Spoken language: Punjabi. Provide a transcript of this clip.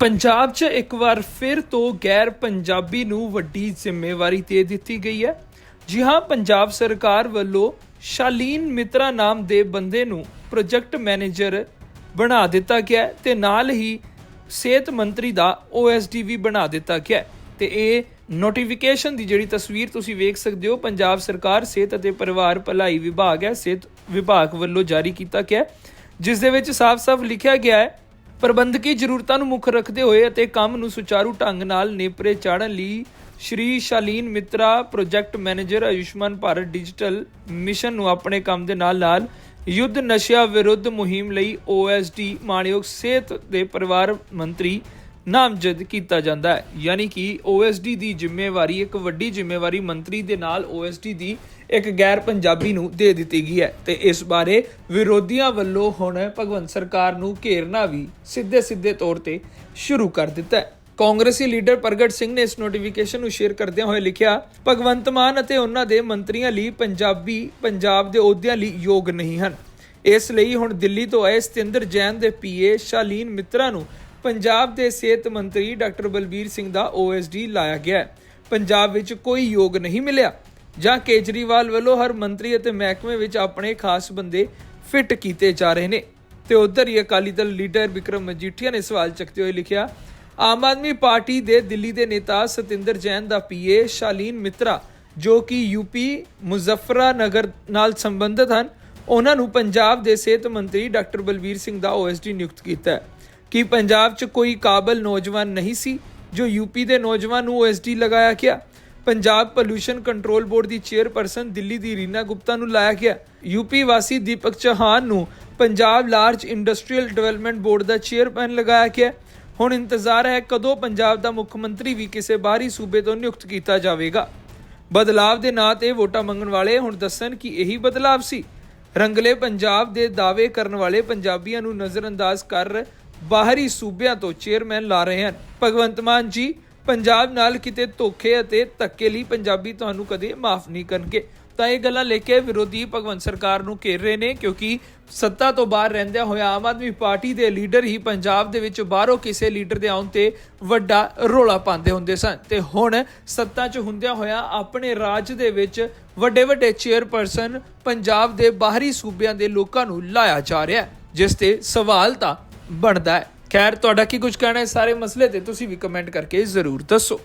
ਪੰਜਾਬ 'ਚ ਇੱਕ ਵਾਰ ਫਿਰ ਤੋਂ ਗੈਰ ਪੰਜਾਬੀ ਨੂੰ ਵੱਡੀ ਜ਼ਿੰਮੇਵਾਰੀ ਦੇ ਦਿੱਤੀ ਗਈ ਹੈ। ਜੀ ਹਾਂ, ਪੰਜਾਬ ਸਰਕਾਰ ਵੱਲੋਂ ਸ਼ਾਲੀਨ ਮਿਤਰਾ ਨਾਮ ਦੇ ਬੰਦੇ ਨੂੰ ਪ੍ਰੋਜੈਕਟ ਮੈਨੇਜਰ ਬਣਾ ਦਿੱਤਾ ਗਿਆ ਹੈ ਤੇ ਨਾਲ ਹੀ ਸਿਹਤ ਮੰਤਰੀ ਦਾ OSD ਵੀ ਬਣਾ ਦਿੱਤਾ ਗਿਆ ਹੈ। ਤੇ ਇਹ ਨੋਟੀਫਿਕੇਸ਼ਨ ਦੀ ਜਿਹੜੀ ਤਸਵੀਰ ਤੁਸੀਂ ਵੇਖ ਸਕਦੇ ਹੋ, ਪੰਜਾਬ ਸਰਕਾਰ ਸਿਹਤ ਅਤੇ ਪਰਿਵਾਰ ਭਲਾਈ ਵਿਭਾਗ ਹੈ, ਸਿਹਤ ਵਿਭਾਗ ਵੱਲੋਂ ਜਾਰੀ ਕੀਤਾ ਗਿਆ ਜਿਸ ਦੇ ਵਿੱਚ ਸਾਫ਼-ਸਾਫ਼ ਲਿਖਿਆ ਗਿਆ ਹੈ ਪ੍ਰਬੰਧਕੀ ਜ਼ਰੂਰਤਾਂ ਨੂੰ ਮੁੱਖ ਰੱਖਦੇ ਹੋਏ ਅਤੇ ਕੰਮ ਨੂੰ ਸੁਚਾਰੂ ਢੰਗ ਨਾਲ ਨੇਪਰੇ ਚਾੜਨ ਲਈ Shri Shalin Mitra, project manager Ayushman Bharat digital mission ਨੂੰ ਆਪਣੇ ਕੰਮ ਦੇ ਨਾਲ-ਨਾਲ ਯੁੱਧ ਨਸ਼ਿਆਂ ਵਿਰੁੱਧ ਮੁਹਿੰਮ ਲਈ OSD ਮਾਨਯੋਗ ਸਿਹਤ ਦੇ ਪਰਿਵਾਰ ਮੰਤਰੀ ਨਾਮਜ਼ਦ ਕੀਤਾ ਜਾਂਦਾ ਹੈ। ਯਾਨੀ ਕਿ OSD ਦੀ ਜ਼ਿੰਮੇਵਾਰੀ, ਇੱਕ ਵੱਡੀ ਜ਼ਿੰਮੇਵਾਰੀ ਮੰਤਰੀ ਦੇ ਨਾਲ OSD ਦੀ ਇੱਕ ਗੈਰ ਪੰਜਾਬੀ ਨੂੰ ਦੇ ਦਿੱਤੀ ਗਈ ਹੈ। ਤੇ ਇਸ ਬਾਰੇ ਵਿਰੋਧੀਆਂ ਵੱਲੋਂ ਹੁਣ ਭਗਵੰਤ ਸਰਕਾਰ ਨੂੰ ਘੇਰਨਾ ਵੀ ਸਿੱਧੇ-ਸਿੱਧੇ ਤੌਰ ਤੇ ਸ਼ੁਰੂ ਕਰ ਦਿੱਤਾ ਹੈ। ਕਾਂਗਰਸੀ ਲੀਡਰ ਪ੍ਰਗਟ ਸਿੰਘ ਨੇ ਇਸ ਨੋਟੀਫਿਕੇਸ਼ਨ ਨੂੰ ਸ਼ੇਅਰ ਕਰਦਿਆਂ ਹੋਏ ਲਿਖਿਆ, ਭਗਵੰਤ ਮਾਨ ਅਤੇ ਉਹਨਾਂ ਦੇ ਮੰਤਰੀਆਂ ਲਈ ਪੰਜਾਬੀ, ਪੰਜਾਬ ਦੇ ਅਹੁਦਿਆਂ ਲਈ ਯੋਗ ਨਹੀਂ ਹਨ। ਇਸ ਲਈ ਹੁਣ ਦਿੱਲੀ ਤੋਂ ਆਏ ਸਤਿੰਦਰ ਜੈਨ ਦੇ ਪੀਏ ਸ਼ਾਲੀਨ ਮਿੱਤਰਾ ਨੂੰ ਪੰਜਾਬ ਦੇ ਸਿਹਤ ਮੰਤਰੀ ਡਾਕਟਰ ਬਲਬੀਰ ਸਿੰਘ ਦਾ OSD ਲਾਇਆ ਗਿਆ ਪੰਜਾਬ ਵਿੱਚ ਕੋਈ ਯੋਗ ਨਹੀਂ ਮਿਲਿਆ। ਜਾਂ ਕੇਜਰੀਵਾਲ ਵੱਲੋਂ ਹਰ ਮੰਤਰੀ ਅਤੇ ਮਹਿਕਮੇ ਵਿੱਚ ਆਪਣੇ ਖਾਸ ਬੰਦੇ ਫਿੱਟ ਕੀਤੇ ਜਾ ਰਹੇ ਨੇ। ਤੇ ਉਧਰ ਹੀ ਅਕਾਲੀ ਦਲ ਲੀਡਰ ਵਿਕਰਮ ਮਜੀਠੀਆ ਨੇ ਸਵਾਲ ਚੱਕਦੇ ਹੋਏ ਲਿਖਿਆ, ਆਮ ਆਦਮੀ ਪਾਰਟੀ ਦੇ ਦਿੱਲੀ ਦੇ ਨੇਤਾ ਸਤਿੰਦਰ ਜੈਨ ਦਾ ਪੀਏ ਸ਼ਾਲੀਨ ਮਿੱਤਰਾ, ਜੋ ਕਿ ਯੂਪੀ ਮੁਜ਼ੱਫਰਾ ਨਗਰ ਨਾਲ ਸੰਬੰਧਿਤ ਹਨ, ਉਹਨਾਂ ਨੂੰ ਪੰਜਾਬ ਦੇ ਸਿਹਤ ਮੰਤਰੀ ਡਾਕਟਰ ਬਲਬੀਰ ਸਿੰਘ ਦਾ OSD ਨਿਯੁਕਤ ਕੀਤਾ ਹੈ। ਕਿ ਪੰਜਾਬ 'ਚ ਕੋਈ ਕਾਬਲ ਨੌਜਵਾਨ ਨਹੀਂ ਸੀ, ਜੋ ਯੂਪੀ ਦੇ ਨੌਜਵਾਨ ਨੂੰ OSD ਲਗਾਇਆ ਗਿਆ। ਪੰਜਾਬ ਪੋਲੂਸ਼ਨ ਕੰਟਰੋਲ ਬੋਰਡ ਦੀ ਚੇਅਰਪਰਸਨ ਦਿੱਲੀ ਦੀ ਰੀਨਾ ਗੁਪਤਾ ਨੂੰ ਲਾਇਆ ਗਿਆ। ਯੂਪੀ ਵਾਸੀ ਦੀਪਕ ਚੌਹਾਨ ਨੂੰ Punjab large industrial development board ਦਾ ਚੇਅਰਮੈਨ ਲਗਾਇਆ ਗਿਆ। ਹੁਣ ਇੰਤਜ਼ਾਰ ਹੈ ਕਦੋਂ ਪੰਜਾਬ ਦਾ ਮੁੱਖ ਮੰਤਰੀ ਵੀ ਕਿਸੇ ਬਾਹਰੀ ਸੂਬੇ ਤੋਂ ਨਿਯੁਕਤ ਕੀਤਾ ਜਾਵੇਗਾ। ਬਦਲਾਵ ਦੇ ਨਾਂ ਤੇ ਵੋਟਾਂ ਮੰਗਣ ਵਾਲੇ ਹੁਣ ਦੱਸਣ ਕਿ ਇਹੀ ਬਦਲਾਵ ਸੀ। ਰੰਗਲੇ ਪੰਜਾਬ ਦੇ ਦਾਅਵੇ ਕਰਨ ਵਾਲੇ ਪੰਜਾਬੀਆਂ ਨੂੰ ਨਜ਼ਰਅੰਦਾਜ਼ ਕਰ ਬਾਹਰੀ ਸੂਬਿਆਂ ਤੋਂ ਚੇਅਰਮੈਨ ਲਾ ਰਹੇ ਹਨ। ਭਗਵੰਤ ਮਾਨ ਜੀ ਪੰਜਾਬ ਨਾਲ ਕਿਤੇ ਧੋਖੇ ਅਤੇ ਧੱਕੇ ਲਈ ਪੰਜਾਬੀ ਤੁਹਾਨੂੰ ਕਦੇ ਮਾਫ ਨਹੀਂ ਕਰਨਗੇ। ਤਾਂ ਇਹ ਗੱਲਾਂ ਲੈ ਕੇ ਵਿਰੋਧੀ ਭਗਵੰਤ ਸਰਕਾਰ ਨੂੰ ਘੇਰ ਰਹੇ ਨੇ ਕਿਉਂਕਿ ਸੱਤਾ ਤੋਂ ਬਾਹਰ ਰਹਿੰਦਿਆਂ ਹੋਇਆ ਆਮ ਆਦਮੀ ਪਾਰਟੀ ਦੇ ਲੀਡਰ ਹੀ ਪੰਜਾਬ ਦੇ ਵਿੱਚ ਬਾਹਰੋਂ ਕਿਸੇ ਲੀਡਰ ਦੇ ਆਉਣ ਤੇ ਵੱਡਾ ਰੋਲਾ ਪਾਉਂਦੇ ਹੁੰਦੇ ਸਨ। ਤੇ ਹੁਣ ਸੱਤਾ 'ਚ ਹੁੰਦਿਆਂ ਹੋਇਆ ਆਪਣੇ ਰਾਜ ਦੇ ਵਿੱਚ ਵੱਡੇ ਵੱਡੇ ਚੇਅਰਪਰਸਨ ਪੰਜਾਬ ਦੇ ਬਾਹਰੀ ਸੂਬਿਆਂ ਦੇ ਲੋਕਾਂ ਨੂੰ ਲਾਇਆ ਜਾ ਰਿਹਾ ਜਿਸ ਤੇ ਸਵਾਲ ਤਾਂ ਬਣਦਾ ਹੈ। ਖੈਰ, ਤੁਹਾਡਾ ਕੀ ਕੁਝ ਕਹਿਣਾ ਹੈ ਸਾਰੇ ਮਸਲੇ ਤੇ ਤੁਸੀਂ ਵੀ ਕਮੈਂਟ ਕਰਕੇ ਜ਼ਰੂਰ ਦੱਸੋ।